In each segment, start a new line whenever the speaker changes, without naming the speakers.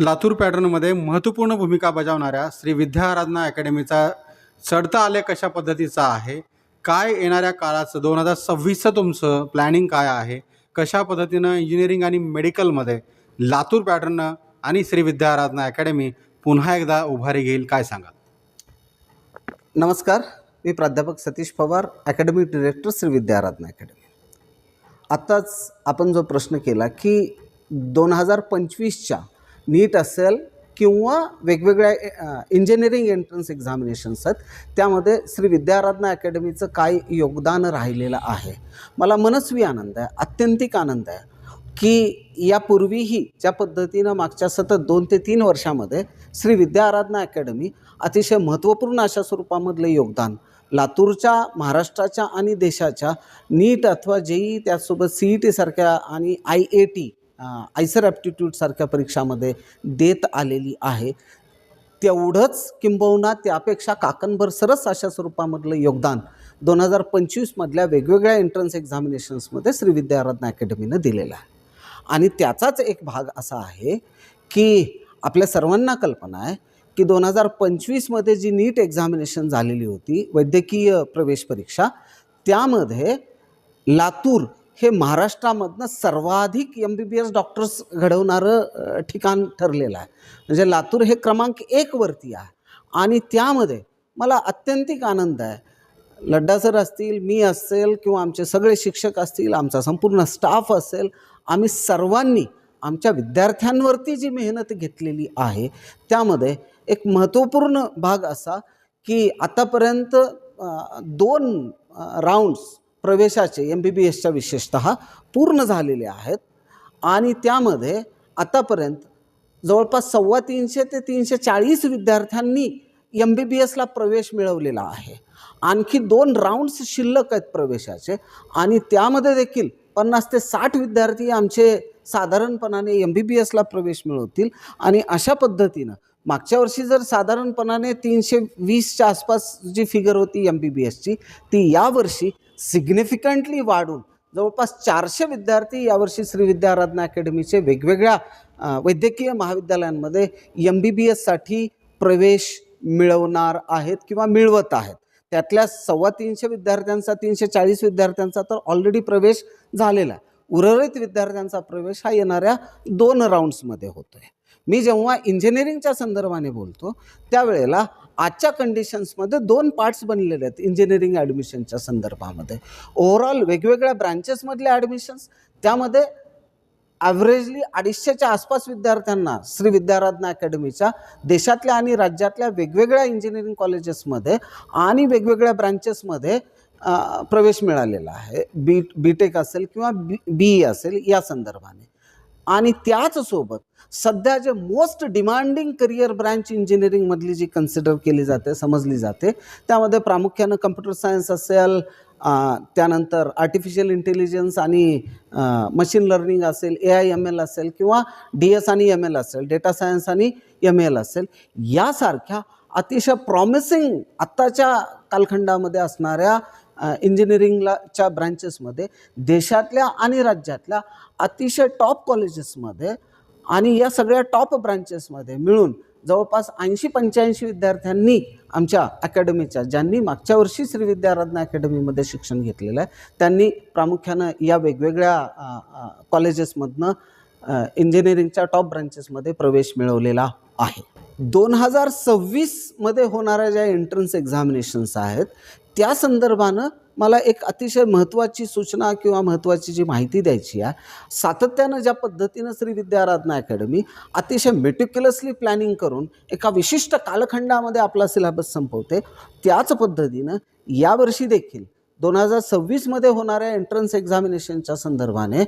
लातूर पॅटर्नमध्ये महत्त्वपूर्ण भूमिका बजावणाऱ्या श्री विद्याआराधना अकॅडमीचा चढता आले कशा पद्धतीचा आहे? काय येणाऱ्या काळाचं दोन हजार सव्वीसचं तुमचं प्लॅनिंग काय आहे? कशा पद्धतीनं इंजिनिअरिंग आणि मेडिकलमध्ये लातूर पॅटर्न आणि श्री विद्याआराधना अकॅडमी पुन्हा एकदा उभारी घेईल काय सांगाल?
नमस्कार मी प्राध्यापक Satish Pawar academic director Shri Vidyaradhana academy. आत्ताच आपण जो प्रश्न केला की दोन हजार पंचवीसच्या नीट असेल किंवा वेगवेगळ्या इंजिनिअरिंग एंट्रन्स एक्झामिनेशन्स आहेत त्यामध्ये श्री विद्याराधना अकॅडमीचं काय योगदान राहिलेलं आहे. मला मनस्वी आनंद आहे आत्यंतिक आनंद आहे की यापूर्वीही ज्या पद्धतीनं मागच्या सतत दोन ते तीन वर्षामध्ये श्री विद्या आराधना अकॅडमी अतिशय महत्त्वपूर्ण अशा स्वरूपामधलं योगदान लातूरच्या महाराष्ट्राच्या आणि देशाच्या नीट अथवा जेई त्याचसोबत सी ई टीसारख्या आणि आय ए टी आयसर ॲप्टिट्यूडसारख्या परीक्षामध्ये देत आलेली आहे. तेवढंच किंबहुना त्यापेक्षा काकणभर सरस अशा स्वरूपामधलं योगदान दोन हजार पंचवीसमधल्या वेगवेगळ्या एंट्रन्स एक्झामिनेशन्समध्ये श्री विद्यारत्न अकॅडमीनं दिलेलं आहे. आणि त्याचाच एक भाग असा आहे की आपल्या सर्वांना कल्पना आहे की दोन हजार पंचवीसमध्ये जी नीट एक्झामिनेशन झालेली होती वैद्यकीय प्रवेश परीक्षा त्यामध्ये लातूर हे महाराष्ट्रामधनं सर्वाधिक M B B S doctors घडवणारं ठिकाण ठरलेलं आहे. म्हणजे लातूर हे क्रमांक एकवरती आहे. आणि त्यामध्ये मला अत्यंतिक आनंद आहे. लड्डा सर असतील मी असेल किंवा आमचे सगळे शिक्षक असतील आमचा संपूर्ण स्टाफ असेल आम्ही सर्वांनी आमच्या विद्यार्थ्यांवरती जी मेहनत घेतलेली आहे त्यामध्ये एक महत्त्वपूर्ण भाग असा की आतापर्यंत दोन राऊंड्स प्रवेशाचे एम बी बी एसच्या विशेषत पूर्ण झालेले आहेत. आणि त्यामध्ये आतापर्यंत जवळपास सव्वा तीनशे ते तीनशे चाळीस विद्यार्थ्यांनी एम बी बी एसला प्रवेश मिळवलेला आहे. आणखी दोन राऊंड्स शिल्लक आहेत प्रवेशाचे. आणि त्यामध्ये देखील पन्नास ते साठ विद्यार्थी आमचे साधारणपणाने एम बी बी एसला प्रवेश मिळवतील. आणि अशा पद्धतीनं मागच्या वर्षी जर साधारणपणाने तीनशे वीसच्या आसपास जी फिगर होती एम बी बी एसची ती यावर्षी सिग्निफिकंटली वाढून जवळपास चारशे विद्यार्थी यावर्षी श्री विद्या आराधना अकॅडमीचे वेगवेगळ्या वैद्यकीय महाविद्यालयांमध्ये एम बी बी एससाठी प्रवेश मिळवणार आहेत किंवा मिळवत आहेत. त्यातल्या सव्वा तीनशे विद्यार्थ्यांचा तीनशे चाळीस विद्यार्थ्यांचा तर ऑलरेडी प्रवेश झालेला आहे. उर्वरित विद्यार्थ्यांचा प्रवेश हा येणाऱ्या दोन राऊंड्समध्ये होतो आहे मी जेव्हा इंजिनिअरिंगच्या संदर्भाने बोलतो त्यावेळेला आजच्या कंडिशन्समध्ये दोन पार्ट्स बनलेले आहेत इंजिनिअरिंग ॲडमिशनच्या संदर्भामध्ये. ओव्हरऑल वेगवेगळ्या ब्रँचेसमधले ॲडमिशन्स त्यामध्ये ॲव्हरेजली अडीचशेच्या आसपास विद्यार्थ्यांना श्री विद्याराधना अकॅडमीच्या देशातल्या आणि राज्यातल्या वेगवेगळ्या इंजिनिअरिंग कॉलेजेसमध्ये आणि वेगवेगळ्या ब्रँचेसमध्ये प्रवेश मिळालेला आहे. बी बी टेक असेल किंवा बी बी ई असेल या संदर्भाने. आणि त्याचसोबत सध्या जे मोस्ट डिमांडिंग करिअर ब्रँच इंजिनिअरिंगमधली जी कन्सिडर केली जाते समजली जाते त्यामध्ये प्रामुख्यानं कम्प्युटर सायन्स असेल त्यानंतर आर्टिफिशियल इंटेलिजन्स आणि मशीन लर्निंग असेल ए आय एम एल असेल किंवा डी एस आणि एम एल असेल डेटा सायन्स आणि एम एल असेल यासारख्या अतिशय प्रॉमिसिंग आत्ताच्या कालखंडामध्ये असणाऱ्या इंजिनिअरिंगलाच्या ब्रँचेसमध्ये देशातल्या आणि राज्यातल्या अतिशय टॉप कॉलेजेसमध्ये आणि या सगळ्या टॉप ब्रांचेसमध्ये मिळून जवळपास ऐंशी पंच्याऐंशी विद्यार्थ्यांनी आमच्या अकॅडमीच्या ज्यांनी मागच्या वर्षी श्री विद्याराधना अकॅडमीमध्ये शिक्षण घेतलेलं आहे त्यांनी प्रामुख्यानं या वेगवेगळ्या कॉलेजेसमधनं इंजिनिअरिंगच्या टॉप ब्रांचेसमध्ये प्रवेश मिळवलेला आहे. दोन हजार सव्वीसमध्ये होणाऱ्या ज्या एंट्रन्स एक्झामिनेशन्स आहेत त्या संदर्भानं मला एक अतिशय महत्त्वाची सूचना किंवा महत्त्वाची जी माहिती द्यायची आहे सातत्यानं ज्या पद्धतीनं श्री विद्याराधना अकॅडमी अतिशय मेटिक्युलसली प्लॅनिंग करून एका विशिष्ट कालखंडामध्ये आपला सिलेबस संपवते त्याच पद्धतीनं यावर्षी देखील दोन हजार सव्वीसमध्ये होणाऱ्या एंट्रन्स एक्झामिनेशनच्या संदर्भाने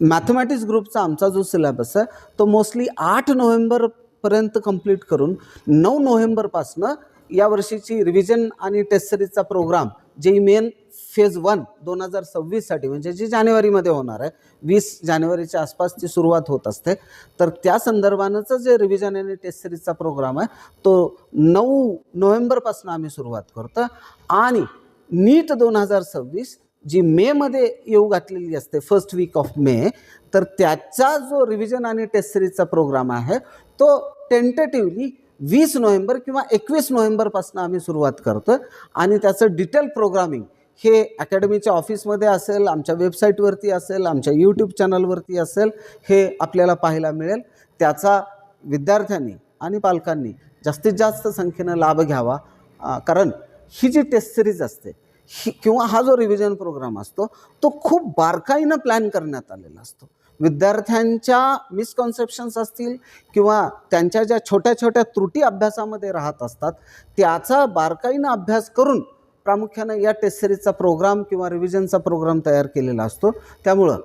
मॅथमॅटिक्स ग्रुपचा आमचा जो सिलेबस आहे तो मोस्टली आठ नोव्हेंबरपर्यंत कंप्लीट करून नऊ नोव्हेंबरपासनं या वर्षीची रिव्हिजन आणि टेस्ट सिरीजचा प्रोग्राम जे मेन फेज वन दोन हजार सव्वीससाठी म्हणजे जी जानेवारीमध्ये होणार आहे वीस जानेवारीच्या आसपास ती सुरुवात होत असते. तर त्या संदर्भानंचं जे रिव्हिजन आणि टेस्ट सिरीजचा प्रोग्राम आहे तो नऊ नोव्हेंबरपासून आम्ही सुरुवात करतो. आणि नीट दोन हजार सव्वीस जी मेमध्ये येऊ घातलेली असते फर्स्ट वीक ऑफ मे तर त्याचा जो रिव्हिजन आणि टेस्ट सिरीजचा प्रोग्राम आहे तो टेंटेटिव्हली वीस नोव्हेंबर किंवा एकवीस नोव्हेंबरपासून आम्ही सुरुवात करतो आणि त्याचं डिटेल प्रोग्रामिंग हे अकॅडमीच्या ऑफिसमध्ये असेल आमच्या वेबसाईटवरती असेल आमच्या यूट्यूब चॅनलवरती असेल हे आपल्याला पाहायला मिळेल. त्याचा विद्यार्थ्यांनी आणि पालकांनी जास्तीत जास्त संख्येनं लाभ घ्यावा. कारण ही जी टेस्ट सिरीज असते ही किंवा हा जो रिव्हिजन प्रोग्राम असतो तो खूप बारकाईनं प्लॅन करण्यात आलेला असतो. विद्यार्थ्यांच्या मिसकॉन्सेप्शन्स असतील किंवा त्यांच्या ज्या छोट्या छोट्या त्रुटी अभ्यासामध्ये राहत असतात त्याचा बारकाईनं अभ्यास करून प्रामुख्यानं या टेस्ट सिरीजचा प्रोग्राम किंवा रिव्हिजनचा प्रोग्राम तयार केलेला असतो. त्यामुळं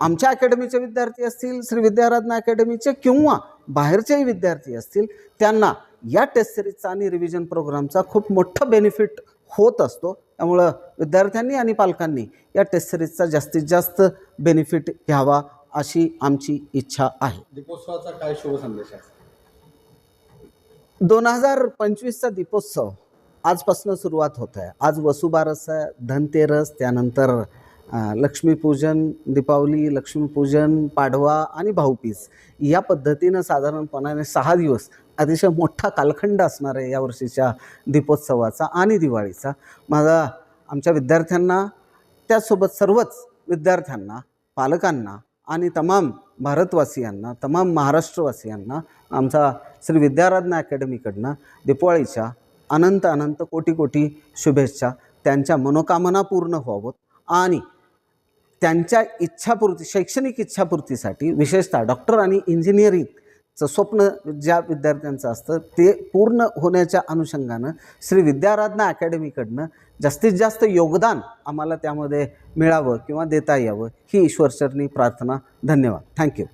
आमच्या अकॅडमीचे विद्यार्थी असतील श्री विद्याराधना अकॅडमीचे किंवा बाहेरचेही विद्यार्थी असतील त्यांना या टेस्ट सिरीजचा आणि रिव्हिजन प्रोग्रामचा खूप मोठं बेनिफिट होत असतो. त्यामुळं विद्यार्थ्यांनी आणि पालकांनी या टेस्ट सिरीजचा जास्तीत जास्त बेनिफिट घ्यावा अशी आमची इच्छा आहे.
दीपोत्सवाचा काय शुभ संदेश आहे?
दोन हजार पंचवीसचा दीपोत्सव आजपासून सुरुवात होत आहे आज वसुबारस आहे धनतेरस त्यानंतर लक्ष्मीपूजन दीपावली लक्ष्मीपूजन पाडवा आणि भाऊबीज या पद्धतीनं साधारणपणाने सहा दिवस अतिशय मोठा कालखंड असणार आहे या वर्षीच्या दीपोत्सवाचा आणि दिवाळीचा. माझा आमच्या विद्यार्थ्यांना त्याचसोबत सर्वच विद्यार्थ्यांना पालकांना आणि तमाम भारतवासियांना तमाम महाराष्ट्रवासियांना आमचा श्री विद्याराधना अकॅडमीकडनं दिपाळीच्या अनंत अनंत कोटी कोटी शुभेच्छा त्यांच्या मनोकामना पूर्ण व्हावं आणि त्यांच्या इच्छापूर्ती शैक्षणिक इच्छापूर्तीसाठी विशेषतः डॉक्टर आणि चं स्वप्न ज्या विद्यार्थ्यांचं असतं ते पूर्ण होण्याच्या अनुषंगानं श्री विद्याराधना अकॅडमीकडनं जास्तीत जास्त योगदान आम्हाला त्यामध्ये मिळावं किंवा देता यावं ही ईश्वरचरणी प्रार्थना. धन्यवाद. थँक्यू